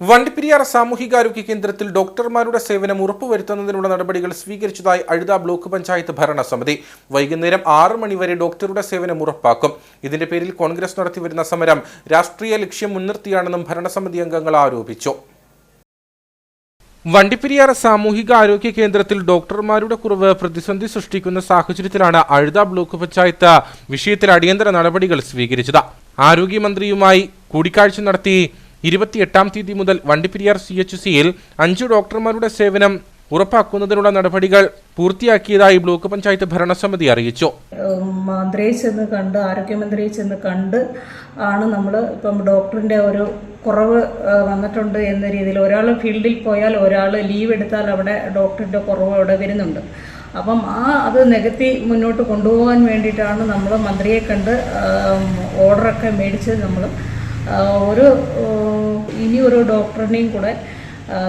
വണ്ടിപ്പെരിയാർ സാമൂഹികാരോഗ്യ കേന്ദ്രത്തിൽ ഡോക്ടർമാരുടെ സേവനം ഉറപ്പുവരുത്തുന്നതിനുള്ള നടപടികൾ സ്വീകരിച്ചതായി അഴുത ബ്ലോക്ക് പഞ്ചായത്ത് ഭരണസമിതി. വൈകുന്നേരം ആറ് മണിവരെ ഡോക്ടറുടെ സേവനം ഉറപ്പാക്കും. ഇതിന്റെ പേരിൽ കോൺഗ്രസ് നടത്തിവരുന്ന സമരം രാഷ്ട്രീയ ലക്ഷ്യം മുൻനിർത്തിയാണെന്നും ഭരണസമിതി അംഗങ്ങൾ ആരോപിച്ചു. വണ്ടിപ്പെരിയാർ സാമൂഹിക ആരോഗ്യ കേന്ദ്രത്തിൽ ഡോക്ടർമാരുടെ കുറവ് പ്രതിസന്ധി സൃഷ്ടിക്കുന്ന സാഹചര്യത്തിലാണ് അഴുത ബ്ലോക്ക് പഞ്ചായത്ത് വിഷയത്തിൽ അടിയന്തര നടപടികൾ സ്വീകരിച്ചത്. ആരോഗ്യമന്ത്രിയുമായി കൂടിക്കാഴ്ച നടത്തി ഇരുപത്തിയെട്ടാം തീയതി മുതൽ വണ്ടിപ്പെരിയാർ സി എച്ച് സിയിൽ അഞ്ച് ഡോക്ടർമാരുടെ സേവനം ഉറപ്പാക്കുന്നതിനുള്ള നടപടികൾ പൂർത്തിയാക്കിയതായി ബ്ലോക്ക് പഞ്ചായത്ത് ഭരണസമിതി അറിയിച്ചു. മന്ത്രിയെ ചെന്ന് കണ്ട് ആരോഗ്യമന്ത്രിയെ ചെന്ന് കണ്ട് ആണ് നമ്മൾ ഇപ്പം ഡോക്ടറിന്റെ ഒരു കുറവ് വന്നിട്ടുണ്ട് എന്ന രീതിയിൽ ഒരാൾ ഫീൽഡിൽ പോയാൽ ഒരാൾ ലീവ് എടുത്താൽ അവിടെ ഡോക്ടറിന്റെ കുറവ് അവിടെ വരുന്നുണ്ട്. അപ്പം ആ അത് നികത്തി മുന്നോട്ട് കൊണ്ടുപോകാൻ വേണ്ടിയിട്ടാണ് നമ്മൾ മന്ത്രിയെ കണ്ട് ഓർഡറൊക്കെ മേടിച്ച് നമ്മൾ ഒരു ഇനി ഒരു ഡോക്ടറിനെയും കൂടെ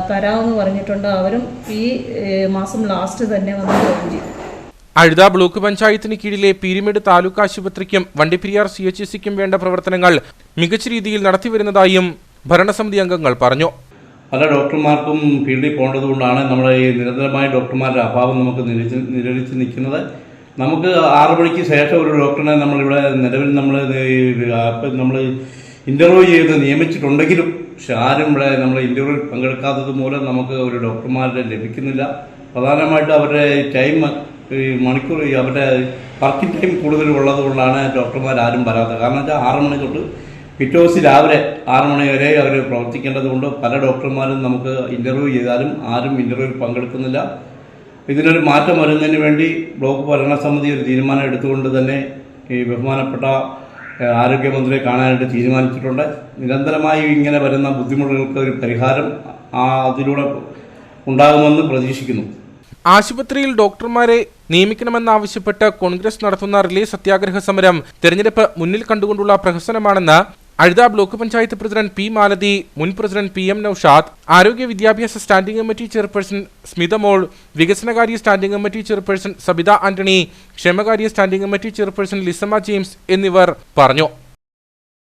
തരാമെന്ന് പറഞ്ഞിട്ടുണ്ട്. അവരും ഈ മാസം ലാസ്റ്റ് തന്നെ വന്ന് ജോയിൻ ചെയ്യും അഴുത ബ്ലോക്ക് പഞ്ചായത്തിന് കീഴിലെ പീരിമേട് താലൂക്ക് ആശുപത്രിക്കും വണ്ടിപ്പെരിയാർ സി എച്ച് സിക്കും വേണ്ട പ്രവർത്തനങ്ങൾ മികച്ച രീതിയിൽ നടത്തിവരുന്നതായും ഭരണസമിതി അംഗങ്ങൾ പറഞ്ഞു. പല ഡോക്ടർമാർക്കും ഫീൽഡിൽ പോകേണ്ടത് കൊണ്ടാണ് നമ്മുടെ ഈ നിരന്തരമായ ഡോക്ടർമാരുടെ അഭാവം നമുക്ക് നിരച്ച് നിരളിച്ച് നിൽക്കുന്നത്. നമുക്ക് ആറ് മണിക്ക് ശേഷം ഒരു ഡോക്ടറിനെ നമ്മളിവിടെ നിലവിൽ നമ്മൾ നമ്മൾ ഇന്റർവ്യൂ ചെയ്ത് നിയമിച്ചിട്ടുണ്ടെങ്കിലും പക്ഷെ ആരും ഇവിടെ നമ്മൾ ഇന്റർവ്യൂവിൽ പങ്കെടുക്കാത്തത് മൂലം നമുക്ക് ഒരു ഡോക്ടർമാരെ ലഭിക്കുന്നില്ല. പ്രധാനമായിട്ട് അവരുടെ ടൈം ഈ മണിക്കൂർ അവരുടെ വർക്കിംഗ് ടൈം കൂടുതൽ ഉള്ളത് കൊണ്ടാണ് ഡോക്ടർമാർ ആരും വരാത്തത്. കാരണം വെച്ചാൽ ആറ് മണി തൊട്ട് പിറ്റേ ദിവസം രാവിലെ ആറ് മണി വരെ അവർ പ്രവർത്തിക്കേണ്ടത് കൊണ്ട് പല ഡോക്ടർമാരും നമുക്ക് ഇന്റർവ്യൂ ചെയ്താലും ആരും ഇന്റർവ്യൂവിൽ പങ്കെടുക്കുന്നില്ല. ഇതിനൊരു മാറ്റം വരുന്നതിന് വേണ്ടി ബ്ലോക്ക് ഭരണസമിതി ഒരു തീരുമാനം എടുത്തുകൊണ്ട് തന്നെ ഈ ബഹുമാനപ്പെട്ട ആരോഗ്യമന്ത്രിയെ കാണാനായിട്ട് തീരുമാനിച്ചിട്ടുണ്ട്. നിരന്തരമായി ഇങ്ങനെ വരുന്ന ബുദ്ധിമുട്ടുകൾക്ക് ഒരു പരിഹാരം അതിലൂടെ ഉണ്ടാകുമെന്ന് പ്രതീക്ഷിക്കുന്നു. ആശുപത്രിയിൽ ഡോക്ടർമാരെ നിയമിക്കണമെന്നാവശ്യപ്പെട്ട് കോൺഗ്രസ് നടത്തുന്ന റിലേ സത്യാഗ്രഹ സമരം തെരഞ്ഞെടുപ്പ് മുന്നിൽ കണ്ടുകൊണ്ടുള്ള പ്രഹസനമാണെന്ന് Azhutha block panchayat president P Malathi മുൻ പ്രസിഡന്റ് പി എം നൌഷാദ് ആരോഗ്യ വിദ്യാഭ്യാസ standing committee chairperson Smitha Mol വികസനകാര്യ standing committee chairperson Sabitha Antony ക്ഷേമകാര്യ standing committee chairperson Lissamma James എന്നിവർ പറഞ്ഞു.